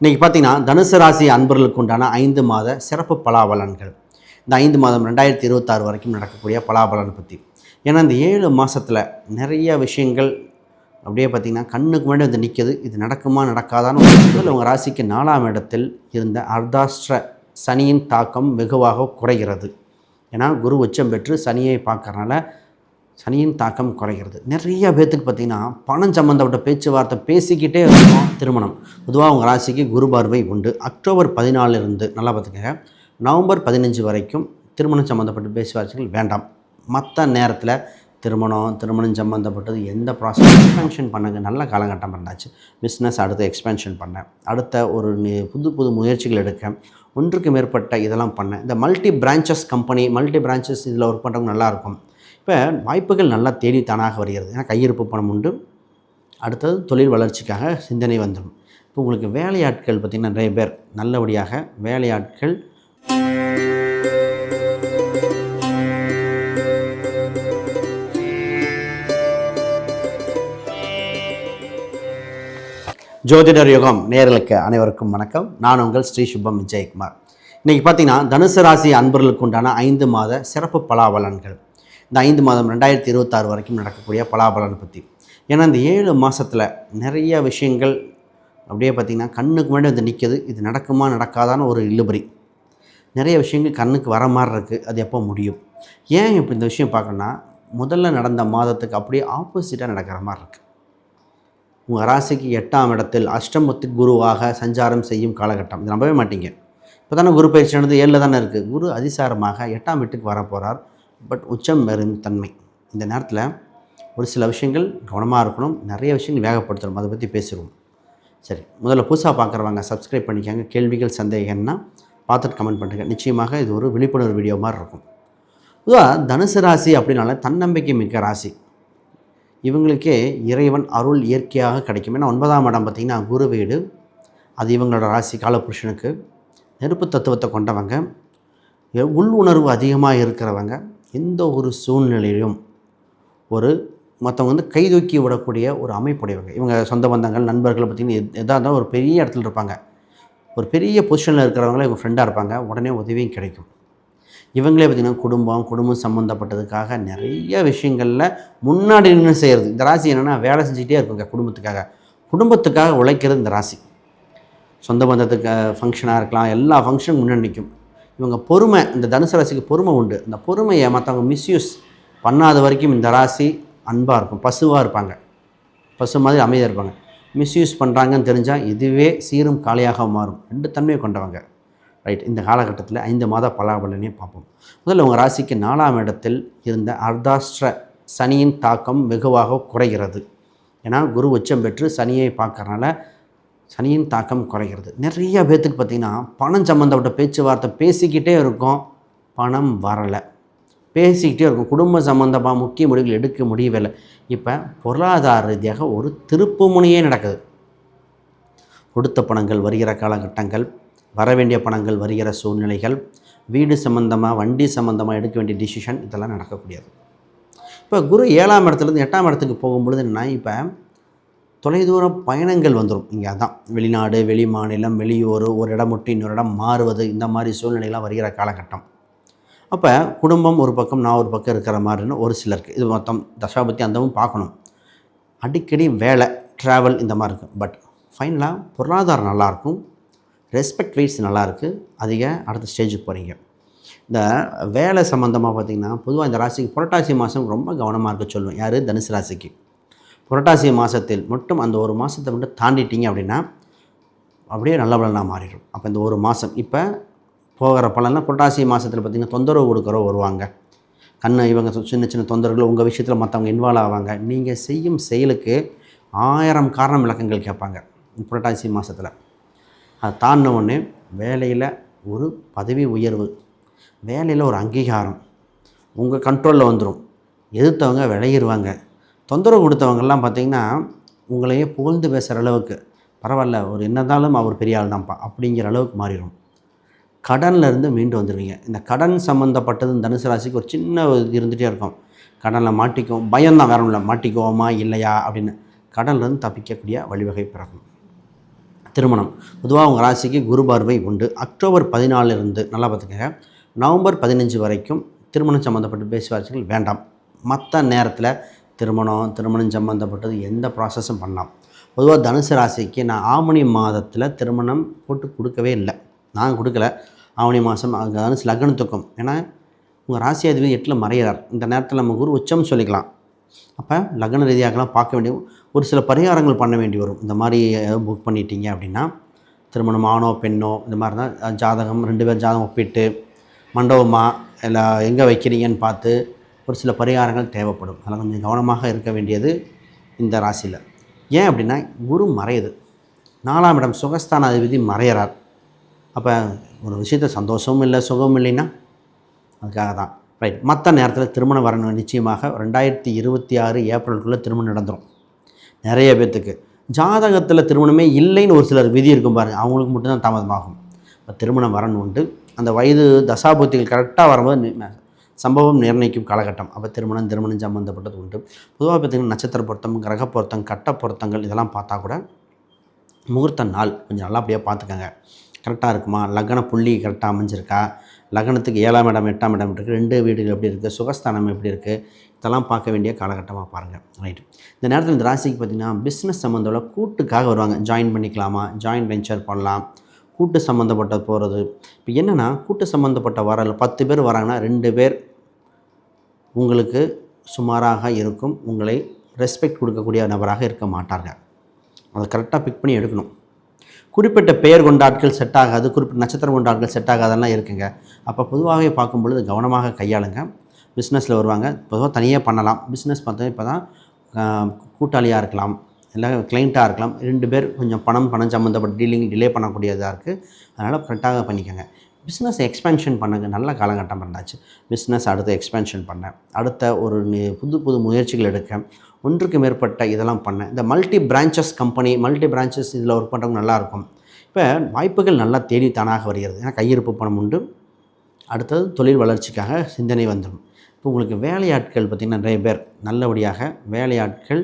இன்றைக்கி பார்த்தீங்கன்னா தனுசு ராசி அன்பர்களுக்கு உண்டான ஐந்து மாத சிறப்பு பலாபலன்கள். இந்த ஐந்து மாதம் ரெண்டாயிரத்தி இருபத்தாறு வரைக்கும் நடக்கக்கூடிய பலாபலன் பற்றி ஏன்னா இந்த ஏழு மாதத்தில் நிறைய விஷயங்கள் அப்படியே பார்த்திங்கன்னா கண்ணுக்கு முன்னாடி வந்து நிற்கிது இது நடக்குமா நடக்காதான்னு ஒரு உங்கள் ராசிக்கு நாலாம் இடத்தில் இருந்த அர்தாஷ்ட்ர சனியின் தாக்கம் வெகுவாக குறைகிறது. ஏன்னா குரு உச்சம் பெற்று சனியை பார்க்கறனால சனியின் தாக்கம் குறைகிறது. நிறைய பேர்த்துக்கு பார்த்திங்கன்னா பணம் சம்மந்தப்பட்ட பேச்சுவார்த்தை பேசிக்கிட்டே இருக்கும் திருமணம். பொதுவாக உங்கள் ராசிக்கு குரு பார்வை உண்டு. அக்டோபர் பதினாலிருந்து நல்லா பார்த்துக்கங்க நவம்பர் பதினஞ்சு வரைக்கும் திருமணம் சம்மந்தப்பட்ட பேச்சுவார்த்தைகள் வேண்டாம். மற்ற நேரத்தில் திருமணம் திருமணம் சம்மந்தப்பட்டது எந்த ப்ராசஸ் எக்ஸ்பென்ஷன் பண்ணுங்க. நல்ல காலகட்டம் இருந்தாச்சு பிஸ்னஸ் அடுத்து எக்ஸ்பென்ஷன் பண்ணேன். அடுத்த ஒரு புது புது முயற்சிகள் எடுக்க ஒன்றுக்கு மேற்பட்ட இதெல்லாம் பண்ணேன். இந்த multi branches company multi branches இதில் ஒர்க் பண்ணுறவங்க நல்லாயிருக்கும் இப்போ வாய்ப்புகள் நல்லா தேடி தானாக வருகிறது. ஏன்னா கையிருப்பு பணம் உண்டு. அடுத்தது தொழில் வளர்ச்சிக்காக சிந்தனை வந்துடும். இப்போ உங்களுக்கு வேலையாட்கள் பார்த்திங்கன்னா நிறைய பேர் நல்லபடியாக வேலையாட்கள் ஜோதிடர் யுகம் நேர்களுக்கு அனைவருக்கும் வணக்கம். நான் உங்கள் ஸ்ரீ சுப்பம் விஜயகுமார். இன்றைக்கி பார்த்தீங்கன்னா தனுசு ராசி அன்பர்களுக்கு உண்டான ஐந்து மாத சிறப்பு பலாபலன்கள். இந்த ஐந்து மாதம் ரெண்டாயிரத்தி இருபத்தாறு வரைக்கும் நடக்கக்கூடிய பலாபலன் பற்றி ஏன்னா இந்த ஏழு மாதத்தில் நிறைய விஷயங்கள் அப்படியே பார்த்திங்கன்னா கண்ணுக்கு முன்னாடி வந்து நிற்கிது இது நடக்குமா நடக்காதான்னு ஒரு இழுபறி. நிறைய விஷயங்கள் கண்ணுக்கு வர மாதிரி இருக்குது அது எப்போ முடியும்? ஏன் இப்போ இந்த விஷயம் பார்க்கணுன்னா முதல்ல நடந்த மாதத்துக்கு அப்படியே ஆப்போசிட்டாக நடக்கிற மாதிரி இருக்குது உங்கள் ராசிக்கு எட்டாம் இடத்தில் அஷ்டமத்து குருவாக சஞ்சாரம் செய்யும் காலகட்டம். இது நம்பவே மாட்டீங்க. இப்போ தானே குரு பயிற்சி நடந்து ஏழில் தானே இருக்குது குரு அதிசாரமாக எட்டாம் வீட்டுக்கு வர போகிறார் பட் உச்சம் பெறும் தன்மை. இந்த நேரத்தில் ஒரு சில விஷயங்கள் கவனமாக இருக்கணும். நிறைய விஷயங்கள் வேகப்படுத்தணும். அதை பற்றி பேசுவோம். சரி முதல்ல புதுசாக பார்க்குறவங்க சப்ஸ்கிரைப் பண்ணிக்கோங்க. கேள்விகள் சந்தேகம்னா பார்த்துட்டு கமெண்ட் பண்ணுங்க. நிச்சயமாக இது ஒரு விழிப்புணர்வு வீடியோ மாதிரி இருக்கும். பொதுவாக தனுசு ராசி அப்படின்னால தன்னம்பிக்கை மிக்க ராசி. இவங்களுக்கே இறைவன் அருள் இயற்கையாக கிடைக்கும். ஏன்னா ஒன்பதாம் இடம் பார்த்திங்கன்னா குரு வீடு. அது இவங்களோட ராசி காலபுருஷனுக்கு. நெருப்பு தத்துவத்தை கொண்டவங்க. உள் உணர்வு அதிகமாக இருக்கிறவங்க. எந்த ஒரு சூழ்நிலையிலும் ஒரு மற்றவங்க வந்து கைதூக்கி விடக்கூடிய ஒரு அமைப்புடையவங்க. இவங்க சொந்த பந்தங்கள் நண்பர்கள் பார்த்திங்கன்னா எதாக இருந்தாலும் ஒரு பெரிய இடத்துல இருப்பாங்க. ஒரு பெரிய பொசிஷனில் இருக்கிறவங்கள இவங்க ஃப்ரெண்டாக இருப்பாங்க. உடனே உதவியும் கிடைக்கும். இவங்களே பார்த்திங்கன்னா குடும்பம் குடும்பம் சம்மந்தப்பட்டதுக்காக நிறைய விஷயங்களில் முன்னாடி நின்று செய்கிறது இந்த ராசி என்னென்னா வேலை செஞ்சுக்கிட்டே இருக்குங்க குடும்பத்துக்காக. குடும்பத்துக்காக உழைக்கிறது இந்த ராசி. சொந்த பந்தத்துக்கு ஃபங்க்ஷனாக இருக்கலாம். எல்லா ஃபங்க்ஷனும் முன்னே நிற்கும் இவங்க பொறுமை இந்த தனுசு ராசிக்கு பொறுமை உண்டு. இந்த பொறுமையை மற்றவங்க மிஸ்யூஸ் பண்ணாத வரைக்கும் இந்த ராசி அன்பாக இருக்கும். பசுவாக இருப்பாங்க. பசு மாதிரி அமைதியாக இருப்பாங்க. மிஸ்யூஸ் பண்ணுறாங்கன்னு தெரிஞ்சால் இதுவே சீரும் காலியாக மாறும். ரெண்டு தன்மையை கொண்டவங்க. ரைட் இந்த காலகட்டத்தில் ஐந்து மாத பலாபலனையும் பார்ப்போம். முதல்ல உங்கள் ராசிக்கு நாலாம் இடத்தில் இருந்த அர்த்தாஷ்டிர சனியின் தாக்கம் வெகுவாக குறைகிறது. ஏன்னா குரு உச்சம் பெற்று சனியை பார்க்கறனால சனியின் தாக்கம் குறைகிறது. நிறைய பேர்த்துக்கு பார்த்திங்கன்னா பணம் சம்மந்தப்பட்ட பேச்சுவார்த்தை பேசிக்கிட்டே இருக்கும். பணம் வரலை. பேசிக்கிட்டே இருக்கும். குடும்ப சம்மந்தமாக முக்கிய முடிவுகள் எடுக்க முடியவில்லை. இப்போ பொருளாதார ரீதியாக ஒரு திருப்பு முனையே நடக்குது. கொடுத்த பணங்கள் வருகிற காலகட்டங்கள் வர வேண்டிய பணங்கள் வருகிற சூழ்நிலைகள் வீடு சம்மந்தமாக வண்டி சம்மந்தமாக எடுக்க வேண்டிய டிசிஷன் இதெல்லாம் நடக்கக்கூடியது. இப்போ குரு ஏழாம் இடத்துலேருந்து எட்டாம் இடத்துக்கு போகும்பொழுது என்ன இப்போ தொலைதூர பயணங்கள் வந்துடும் இங்கே அதான் வெளிநாடு வெளி மாநிலம் வெளியூர் ஒரு இடம் விட்டு இன்னொரு இடம் மாறுவது இந்த மாதிரி சூழ்நிலையெல்லாம் வருகிற காலகட்டம். அப்போ குடும்பம் ஒரு பக்கம் நான் ஒரு பக்கம் இருக்கிற மாதிரின்னு ஒரு சிலருக்கு. இது மொத்தம் தசாபத்தி அந்தவும் பார்க்கணும். அடிக்கடி வேலை ட்ராவல் இந்த மாதிரி இருக்கும் பட் ஃபைனலாக பொருளாதாரம் நல்லாயிருக்கும். ரெஸ்பெக்ட் வைஸ் நல்லாயிருக்கு. அதிக அடுத்த ஸ்டேஜுக்கு போகிறீங்க இந்த வேலை சம்மந்தமாக பார்த்திங்கன்னா பொதுவாக இந்த ராசிக்கு புரட்டாசி மாதம் ரொம்ப கவனமாக இருக்க சொல்லுவேன். யார்? தனுசு ராசிக்கு. புரட்டாசி மாதத்தில் மட்டும் அந்த ஒரு மாதத்தை மட்டும் தாண்டிட்டீங்க அப்படின்னா அப்படியே நல்ல பலனாக மாறிடும். அப்போ இந்த ஒரு மாதம் இப்போ போகிற பலன்லாம் புரட்டாசி மாதத்தில் பார்த்திங்கன்னா தொந்தரவு கொடுக்குற வருவாங்க. கண்ணு இவங்க சின்ன சின்ன தொந்தரவுகள் உங்கள் விஷயத்தில் மற்றவங்க இன்வால்வ் ஆவாங்க. நீங்கள் செய்யும் செயலுக்கு ஆயிரம் காரணம் விளக்கங்கள் கேட்பாங்க புரட்டாசி மாதத்தில் அதை தாண்டின உடனே வேலையில் ஒரு பதவி உயர்வு வேலையில் ஒரு அங்கீகாரம் உங்கள் கண்ட்ரோலில் வந்துடும் எதிர்த்தவங்க விளையிடுவாங்க தொந்தரவு கொடுத்தவங்கெல்லாம் பார்த்திங்கன்னா உங்களையே புகழ்ந்து பேசுகிற அளவுக்கு பரவாயில்ல ஒரு என்னதாலும் அவர் பெரிய ஆள் தான்ப்பா அப்படிங்கிற அளவுக்கு மாறிடும். கடன்லேருந்து மீண்டு வந்துடுவீங்க இந்த கடன் சம்மந்தப்பட்டது தனுசு ராசிக்கு ஒரு சின்ன இது இருந்துகிட்டே இருக்கும். கடனில் மாட்டிக்கும் பயம்தான் வேற ஒன்றும் இல்லை மாட்டிக்குவோமா இல்லையா அப்படின்னு கடன்லேருந்து தப்பிக்கக்கூடிய வழிவகை பிறக்கும். திருமணம். பொதுவாக உங்கள் ராசிக்கு குரு பார்வை உண்டு. அக்டோபர் பதினாலிருந்து நல்லா பார்த்துக்கங்க நவம்பர் பதினஞ்சு வரைக்கும் திருமணம் சம்மந்தப்பட்ட பேச்சுவார்த்தைகள் வேண்டாம். மற்ற நேரத்தில் திருமணம் திருமணம் சம்மந்தப்பட்டது எந்த ப்ராசஸும் பண்ணலாம் பொதுவாக தனுசு ராசிக்கு நான் ஆவணி மாதத்தில் திருமணம் போட்டு கொடுக்கவே இல்லை. நான் கொடுக்கல. ஆவணி மாதம் தனுசு லக்னத்துக்கும் ஏன்னா உங்கள் ராசி அதிபதி எட்டில் மறையிறார். இந்த நேரத்தில் நம்ம குரு உச்சம் சொல்லிக்கலாம். அப்போ லக்ன ரீதியாகலாம் பார்க்க வேண்டிய ஒரு சில பரிகாரங்கள் பண்ண வேண்டி வரும். இந்த மாதிரி புக் பண்ணிட்டீங்க அப்படின்னா திருமணம் ஆணோ பெண்ணோ இந்த மாதிரி தான் ஜாதகம் ரெண்டு பேர் ஜாதகம் ஒப்பிட்டு மண்டபமாக இல்லை எங்கே வைக்கிறீங்கன்னு பார்த்து ஒரு சில பரிகாரங்கள் தேவைப்படும். அதெல்லாம் கொஞ்சம் கவனமாக இருக்க வேண்டியது இந்த ராசியில். ஏன் அப்படின்னா குரு மறையுது. நாலாம் இடம் சுகஸ்தான அதிபதி மறையிறார். அப்போ ஒரு விஷயத்த சந்தோஷமும் இல்லை சுகமும் இல்லைன்னா அதுக்காக தான். ரைட் மற்ற நேரத்தில் திருமணம் வரணும். நிச்சயமாக ரெண்டாயிரத்தி இருபத்தி ஆறு ஏப்ரலுக்குள்ளே திருமணம் நடந்துடும் நிறைய பேர்த்துக்கு ஜாதகத்தில் திருமணமே இல்லைன்னு ஒரு சிலர் விதி இருக்கும் பாருங்கள் அவங்களுக்கு மட்டும்தான் தாமதமாகும். இப்போ திருமணம் வரணும் உண்டு அந்த வயது தசாபுத்திகள் கரெக்டாக வரும்போது சம்பவம் நிர்ணயிக்கும் காலகட்டம். அப்போ திருமணம் திருமணம் சம்மந்தப்பட்டது உண்டு. பொதுவாக பார்த்திங்கன்னா நட்சத்திர பொருத்தம் கிரக பொருத்தம் கட்ட பொருத்தங்கள் இதெல்லாம் பார்த்தா கூட முகூர்த்த நாள் கொஞ்சம் நல்லா அப்படியே பார்த்துக்கோங்க. கரெக்டாக இருக்குமா? லக்ன புள்ளி கரெக்டாக அமைஞ்சிருக்கா? லக்னத்துக்கு ஏழாம் இடம் எட்டாம் இடம் இருக்குது ரெண்டு வீடுகள் எப்படி இருக்குது சுகஸ்தானம் எப்படி இருக்குது இதெல்லாம் பார்க்க வேண்டிய காலகட்டமாக பாருங்கள் ரைட் இந்த நேரத்தில் இந்த ராசிக்கு பார்த்திங்கன்னா பிஸ்னஸ் சம்மந்தோட கூட்டுக்காக வருவாங்க. ஜாயின் பண்ணிக்கலாமா? ஜாயின் வெஞ்சர் பண்ணலாம். கூட்டு சம்மந்தப்பட்ட போகிறது இப்போ என்னென்னா கூட்டு சம்மந்தப்பட்ட வரல பத்து பேர் வராங்கன்னா ரெண்டு பேர் உங்களுக்கு சுமாராக இருக்கும். உங்களை ரெஸ்பெக்ட் கொடுக்கக்கூடிய நபராக இருக்க மாட்டார்கள். அதை கரெக்டாக பிக் பண்ணி எடுக்கணும். குறிப்பிட்ட பெயர் கொண்ட ஆட்கள் செட் ஆகாது குறிப்பிட்ட நட்சத்திரம் கொண்ட ஆட்கள் செட் ஆகாதெல்லாம் இருக்குங்க. அப்போ பொதுவாகவே பார்க்கும் பொழுது கவனமாக கையாளுங்க. பிஸ்னஸில் வருவாங்க. பொதுவாக தனியாக பண்ணலாம். பிஸ்னஸ் பார்த்தா இப்போ தான் கூட்டாளியாக இருக்கலாம். இல்லை கிளைண்ட்டாக இருக்கலாம். ரெண்டு பேர் கொஞ்சம் பணம் பணம் சம்மந்தப்பட்ட டீலிங் டிலே பண்ணக்கூடியதாக இருக்குது அதனால் கரெக்டாக பண்ணிக்கோங்க. பிஸ்னஸ் எக்ஸ்பென்ஷன் பண்ணுங்க நல்ல காலகட்டம் இருந்தாச்சு பிஸ்னஸ் அடுத்து எக்ஸ்பென்ஷன் பண்ணேன். அடுத்த ஒரு புது புது முயற்சிகள் எடுக்க ஒன்றுக்கு மேற்பட்ட இதெல்லாம் பண்ணேன். இந்த multi branches company multi branches இதில் ஒர்க் பண்ணுறவங்க நல்லாயிருக்கும் இப்போ வாய்ப்புகள் நல்லா தேடி தானாக வருகிறது. ஏன்னா கையிருப்பு பணம் உண்டு. அடுத்தது தொழில் வளர்ச்சிக்காக சிந்தனை வந்துடும். இப்போ உங்களுக்கு வேலையாட்கள் பார்த்திங்கன்னா நிறைய பேர் நல்லபடியாக வேலையாட்கள்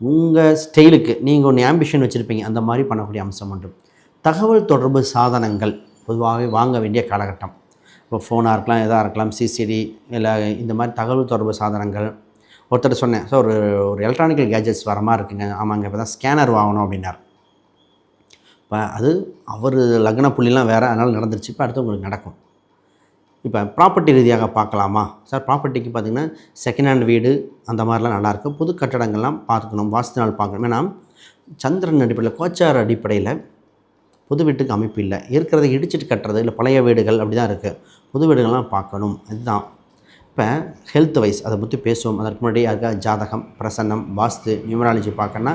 உங்கள் ஸ்டைலுக்கு நீங்கள் ஒன்று ஆம்பிஷன் வச்சுருப்பீங்க. அந்த மாதிரி பண்ணக்கூடிய அம்சம் உண்டு. தகவல் தொடர்பு சாதனங்கள். பொதுவாகவே வாங்க வேண்டிய காலகட்டம். இப்போ ஃபோனாக இருக்கலாம் எதாக இருக்கலாம் சிசிடி இல்லை இந்த மாதிரி தகவல் தொடர்பு சாதனங்கள். ஒருத்தர் சொன்னேன் சார் ஒரு ஒரு எலக்ட்ரானிக்கல் கேஜெட்ஸ் வர மாதிரி இருக்குங்க. ஆமாங்க இப்போ தான் ஸ்கேனர் வாங்கணும் அப்படின்னார். இப்போ அது அவர் லக்ன புள்ளிலாம் வேறு அதனால் நடந்துருச்சு. இப்போ அடுத்து உங்களுக்கு நடக்கும். இப்போ ப்ராப்பர்ட்டி ரீதியாக பார்க்கலாமா? சார் ப்ராப்பர்ட்டிக்கு பார்த்தீங்கன்னா செகண்ட் ஹேண்ட் வீடு அந்த மாதிரிலாம் நல்லாயிருக்கு புது கட்டடங்கள்லாம் பார்த்துக்கணும் வாஸ்து நாள் பார்க்கணும். ஏன்னா சந்திரன் அடிப்படையில் கோச்சார் அடிப்படையில் புது வீட்டுக்கு அமைப்பு இல்லை. இருக்கிறத இடிச்சிட்டு கட்டுறது இல்லை பழைய வீடுகள் அப்படி தான் இருக்குது புது வீடுகள்லாம் பார்க்கணும். இதுதான். இப்போ ஹெல்த் வைஸ் அதை பற்றி பேசுவோம். அதற்கு முன்னாடி யாருக்கா ஜாதகம் பிரசன்னம் வாஸ்து நியூமராலஜி பார்க்கணுன்னா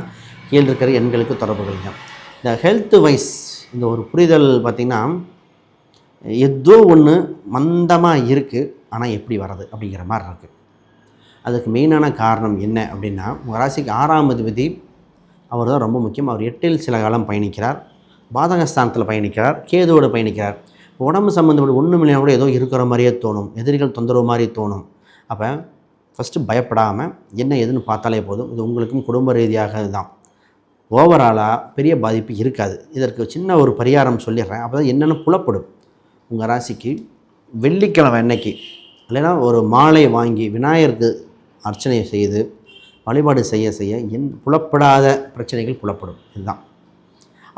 கீழ் இருக்கிற எண்களுக்கு தொடர்பு கொள்ளுங்க இந்த ஹெல்த் வைஸ் இந்த ஒரு புரிதல் பார்த்திங்கன்னா ஏதோ ஒன்று மந்தமாக இருக்குது ஆனால் எப்படி வர்றது அப்படிங்கிற மாதிரி இருக்குது அதுக்கு மெயினான காரணம் என்ன அப்படின்னா உங்கள் ராசிக்கு ஆறாம் அதிபதி அவர் தான் ரொம்ப முக்கியம். அவர் எட்டில் சில காலம் பயணிக்கிறார். பாதகஸ்தானத்தில் பயணிக்கிறார் கேதுவோடு பயணிக்கிறார். உடம்பு சம்மந்தப்பட்ட ஒன்றும் இல்லைனா கூட ஏதோ இருக்கிற மாதிரியே தோணும். எதிரிகள் தொந்தரவு மாதிரி தோணும். அப்போ ஃபஸ்ட்டு பயப்படாமல் என்ன ஏதுன்னு பார்த்தாலே போதும். இது உங்களுக்கும் குடும்ப ரீதியாக தான் ஓவராலாக பெரிய பாதிப்பு இருக்காது. இதற்கு சின்ன ஒரு பரிகாரம் சொல்லிடுறேன். அப்போ தான் என்னென்னு புலப்படும். உங்கள் ராசிக்கு வெள்ளிக்கிழமை அன்னைக்கு இல்லைன்னா ஒரு மாலை வாங்கி விநாயகருக்கு அர்ச்சனை செய்து வழிபாடு செய்ய செய்ய என் புலப்படாத பிரச்சனைகள் புலப்படும். இதுதான்.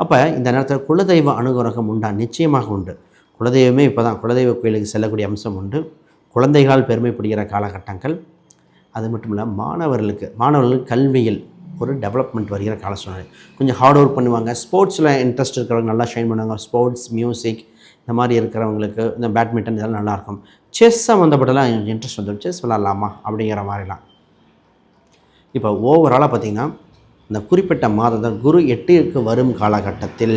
அப்போ இந்த நேரத்தில் குலதெய்வ அனுகிரகம் உண்டா? நிச்சயமாக உண்டு. குலதெய்வமே இப்போ தான் குலதெய்வ கோயிலுக்கு செல்லக்கூடிய அம்சம் உண்டு. குழந்தைகளால் பெருமைப்படுகிற காலகட்டங்கள். அது மட்டும் இல்லை மாணவர்களுக்கு மாணவர்களுக்கு கல்வியில் ஒரு டெவலப்மெண்ட் வருகிற கால சூழ்நிலை. கொஞ்சம் ஹார்ட் ஒர்க் பண்ணுவாங்க. ஸ்போர்ட்ஸில் இன்ட்ரெஸ்ட் இருக்கிறவங்க நல்லா ஷைன் பண்ணுவாங்க. ஸ்போர்ட்ஸ் மியூசிக் இந்த மாதிரி இருக்கிறவங்களுக்கு இந்த பேட்மிண்டன் இதெல்லாம் நல்லாயிருக்கும் செஸ் சம்மந்தப்பட்டலாம் இன்ட்ரெஸ்ட் வந்துடும். செஸ் விளாட்லாமா அப்படிங்கிற மாதிரிலாம். இப்போ ஓவராலாக பார்த்திங்கன்னா இந்த குறிப்பிட்ட மாதத்தில் குரு எட்டிற்கு வரும் காலகட்டத்தில்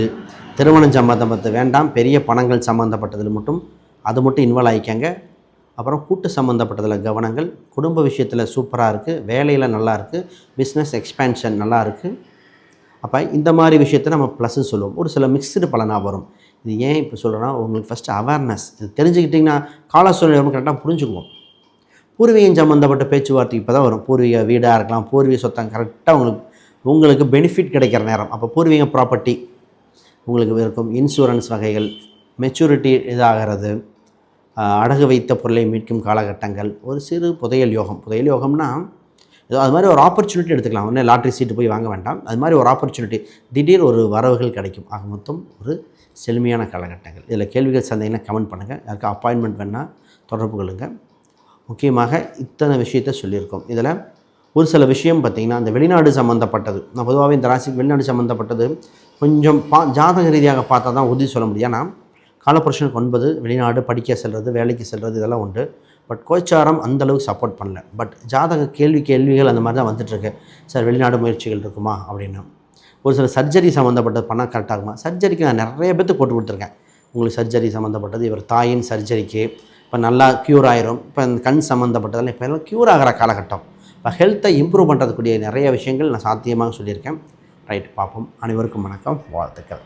திருமணம் சம்மந்தப்பட்ட வேண்டாம் பெரிய பணங்கள் சம்மந்தப்பட்டதில் மட்டும் அது மட்டும் இன்வால்வ் ஆகிக்கங்க அப்புறம் கூட்டு சம்மந்தப்பட்டதில் கவனங்கள் குடும்ப விஷயத்தில் சூப்பராக இருக்குது வேலையில் நல்லா இருக்குது பிஸ்னஸ் எக்ஸ்பேன்ஷன் நல்லா இருக்குது அப்போ இந்த மாதிரி விஷயத்தை நம்ம ப்ளஸ்ன்னு சொல்லுவோம். ஒரு சில மிக்ஸ்டு பலனாக வரும். இது ஏன் இப்போ சொல்கிறேன்னா உங்களுக்கு ஃபஸ்ட்டு அவேர்னஸ் இது தெரிஞ்சுக்கிட்டிங்கன்னா கால சூழ்நிலை நம்ம கரெக்டாக புரிஞ்சுக்குவோம். பூர்வீகம் சம்மந்தப்பட்ட பேச்சுவார்த்தை இப்போ தான் வரும். பூர்வீக வீடாக இருக்கலாம் பூர்வீக சொத்தம் கரெக்டாக உங்களுக்கு உங்களுக்கு பெனிஃபிட் கிடைக்கிற நேரம். அப்போ பூர்வீக ப்ராப்பர்ட்டி உங்களுக்கு இருக்கும் இன்சூரன்ஸ் வகைகள் மெச்சூரிட்டி இதாகிறது அடகு வைத்த பொருளை மீட்கும் காலகட்டங்கள் ஒரு சிறு புதையல் யோகம். புதையல் யோகம்னா ஏதோ அது மாதிரி ஒரு ஆப்பர்ச்சுனிட்டி எடுத்துக்கலாம். ஒன்றே லாட்ரி சீட்டு போய் வாங்க வேண்டாம். அது மாதிரி ஒரு ஆப்பர்ச்சுனிட்டி திடீர் ஒரு வரவுகள் கிடைக்கும். ஆக மொத்தம் ஒரு செழுமையான காலகட்டங்கள். இதில் கேள்விகள் சந்தேகம்னா கமெண்ட் பண்ணுங்கள் யாருக்கும் அப்பாயின்மெண்ட் வேணால் தொடர்பு கொள்ளுங்கள் முக்கியமாக இத்தனை விஷயத்த சொல்லியிருக்கோம். இதில் ஒரு சில விஷயம் பார்த்திங்கன்னா அந்த வெளிநாடு சம்மந்தப்பட்டது நான் பொதுவாகவே இந்த ராசிக்கு வெளிநாடு சம்மந்தப்பட்டது கொஞ்சம் பா ஜாதக ரீதியாக பார்த்தா தான் உறுதி சொல்ல முடியும். ஏன்னா காலப்புருஷனுக்கு ஒன்பது வெளிநாடு படிக்க செல்வது வேலைக்கு செல்வது இதெல்லாம் உண்டு. பட் கோச்சாரம் அந்தளவுக்கு சப்போர்ட் பண்ணல. பட் ஜாதக கேள்வி கேள்விகள் அந்த மாதிரி தான் வந்துட்டுருக்கு. சார் வெளிநாடு முயற்சிகள் இருக்குமா? அப்படின்னு. ஒரு சில சர்ஜரி சம்மந்தப்பட்டது பண்ணால் கரெக்டாக இருக்குமா? சர்ஜரிக்கு நான் நிறைய பேர்த்துக்கு போட்டு கொடுத்துருக்கேன். உங்களுக்கு சர்ஜரி சம்மந்தப்பட்டது இவர் தாயின் சர்ஜரிக்கு. இப்போ நல்லா க்யூர் ஆயிரும். இப்போ இந்த கண் சம்மந்தப்பட்டதெல்லாம் இப்போ எல்லாம் க்யூர் ஆகிற காலகட்டம். இப்போ ஹெல்த்தை இம்ப்ரூவ் பண்ணுறதுக்குரிய நிறைய விஷயங்கள் நான் சாத்தியமாக சொல்லியிருக்கேன். ரைட் பார்ப்போம். அனைவருக்கும் வணக்கம். வாழ்த்துக்கள்.